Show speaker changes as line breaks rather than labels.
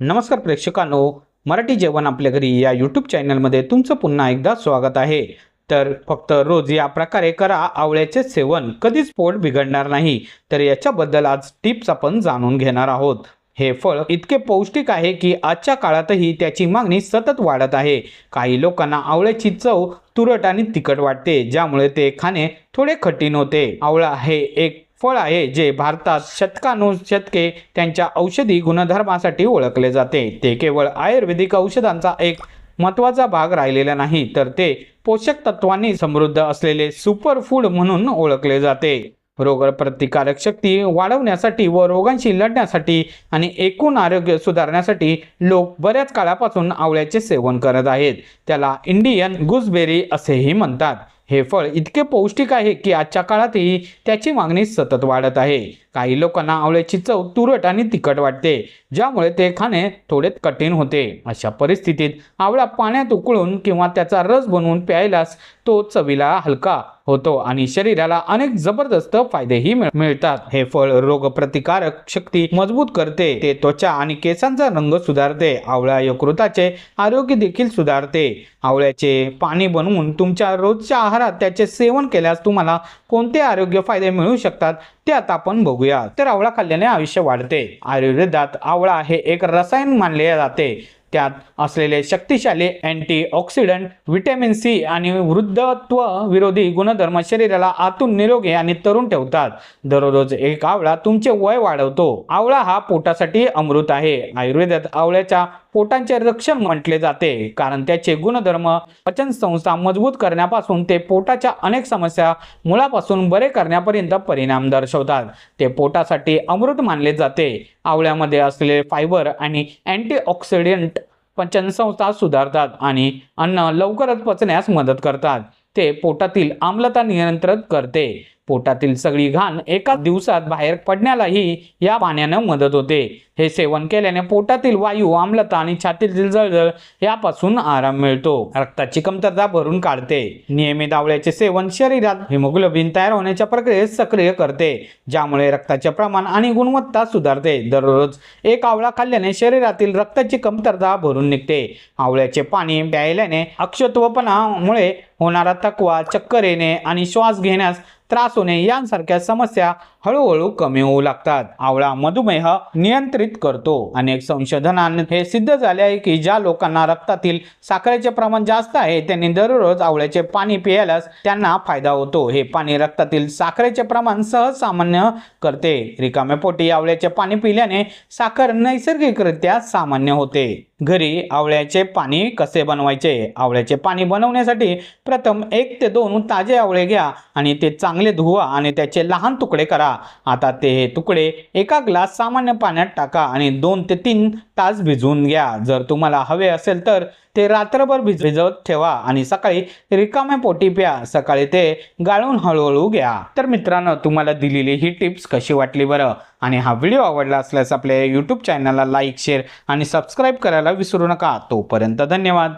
नमस्कार प्रेक्षकांनो मराठी जेवण आपल्या घरी या यूट्यूब चॅनलमध्ये तुमचं पुन्हा एकदा स्वागत आहे. तर फक्त रोज या प्रकारे करा आवळ्याचे सेवन. कधीच पोट बिघडणार नाही. तर याच्याबद्दल आज टिप्स आपण जाणून घेणार आहोत. हे फळ इतके पौष्टिक आहे की आजच्या काळातही त्याची मागणी सतत वाढत आहे. काही लोकांना आवळ्याची चव तुरट आणि तिखट वाटते ज्यामुळे ते खाणे थोडे कठीण होते. आवळा हे एक फळ आहे जे भारतात शतकानुशतके त्यांच्या औषधी गुणधर्मासाठी ओळखले जाते. ते केवळ आयुर्वेदिक औषधांचा एक महत्त्वाचा भाग राहिलेला नाही तर ते पोषक तत्वांनी समृद्ध असलेले सुपर फूड म्हणून ओळखले जाते. रोगप्रतिकारक शक्ती वाढवण्यासाठी व रोगांशी लढण्यासाठी आणि एकूण आरोग्य सुधारण्यासाठी लोक बऱ्याच काळापासून आवळ्याचे सेवन करत आहेत. त्याला इंडियन गुसबेरी असेही म्हणतात. हे फळ इतके पौष्टिक आहे की आजच्या काळातही त्याची मागणी सतत वाढत आहे. काही लोकांना आवळ्याची चव तुरट आणि तिखट वाटते ज्यामुळे ते खाणे थोडे कठीण होते. अशा परिस्थितीत आवळा पाण्यात उकळून किंवा त्याचा रस बनवून प्यायलास तो चवीला हलका होतो आणि शरीराला अनेक जबरदस्त फायदेही मिळ- मिळतात. हे फळ रोगप्रतिकारक शक्ती मजबूत करते ते त्वचा आणि केसांचा रंग सुधारते आवळा यकृताचे आरोग्य देखील सुधारते. आवळ्याचे पाणी बनवून तुमच्या रोजच्या आहारात त्याचे सेवन केल्यास तुम्हाला कोणते आरोग्य फायदे मिळू शकतात? ते आता आपण बघूया तर आवळा खाल्ल्याने आयुष्य वाढते. आयुर्वेदात आवळा हे एक रसायन मानले जाते. त्यात असलेले शक्तिशाली अँटीऑक्सिडंट व्हिटॅमिन सी आणि वृद्धत्व विरोधी गुणधर्म शरीराला आतून निरोगी आणि तरुण ठेवतात. दररोज एक आवळा तुमचे वय वाढवतो. आवळा हा पोटासाठी अमृत आहे. आयुर्वेदात आवळ्याच्या पोटांचे रक्षण म्हटले जाते. कारण त्याचे गुणधर्म पचन संस्था मजबूत करण्यापासून ते पोटाच्या अनेक समस्या मुळापासून बरे करण्यापर्यंत परिणाम दर्शवतात. ते पोटासाठी अमृत मानले जाते. आवळ्यामध्ये असलेले फायबर आणि अँटीऑक्सिडंट पचनसंस्था सुधारतात आणि अन्न लवकरच पचण्यास मदत करतात. ते पोटातील आम्लता नियंत्रित करते. पोटातील सगळी घाण एका दिवसात बाहेर पडण्यालाही या पाण्यानं मदत होते. हे सेवन केल्याने पोटातील वायू आम्लता आणि छातीतील जळजळ यापासून आराम मिळतो. रक्ताची कमतरता भरून काढते. नियमित आवळ्याचे सेवन शरीरात हिमोग्लोबिन तयार होण्याच्या प्रक्रियेत सक्रिय करते ज्यामुळे रक्ताचे प्रमाण आणि गुणवत्ता सुधारते. दररोज एक आवळा खाल्ल्याने शरीरातील रक्ताची कमतरता भरून निघते. आवळ्याचे पाणी प्यायल्याने अक्षत्वपणामुळे होणारा थकवा चक्कर येणे आणि श्वास घेण्यास त्रास होणे यांसारख्या समस्या हळूहळू कमी होऊ लागतात. आवळा मधुमेह नियंत्रित करतो. अनेक संशोधनाने हे सिद्ध झाले आहे की ज्या लोकांना रक्तातील साखरेचे प्रमाण जास्त आहे त्यांनी दररोज आवळ्याचे पाणी पियाल्यास त्यांना फायदा होतो. हे पाणी रक्तातील साखरेचे प्रमाण सहज सामान्य करते. रिकाम्या पोटी आवळ्याचे पाणी पिल्याने साखर नैसर्गिकरित्या सामान्य होते. घरी आवळ्याचे पाणी कसे बनवायचे? आवळ्याचे पाणी बनवण्यासाठी प्रथम एक ते दोन ताजे आवळे घ्या आणि ते चांगले धुवा आणि त्याचे लहान तुकडे करा. आता ते हे तुकडे एका ग्लास सामान्य पाण्यात टाका आणि दोन ते तीन तास भिजवून घ्या. जर तुम्हाला हवे असेल तर ते रात्रभर भिज भिजवत ठेवा आणि सकाळी रिकाम्या पोटी प्या. सकाळी ते गाळून हळूहळू घ्या. तर मित्रांनो तुम्हाला दिलेली ही टिप्स कशी वाटली बरं? आणि हा व्हिडिओ आवडला असल्यास आपल्या यूट्यूब चॅनलला लाईक शेअर आणि सबस्क्राईब करायला विसरू नका. तोपर्यंत धन्यवाद.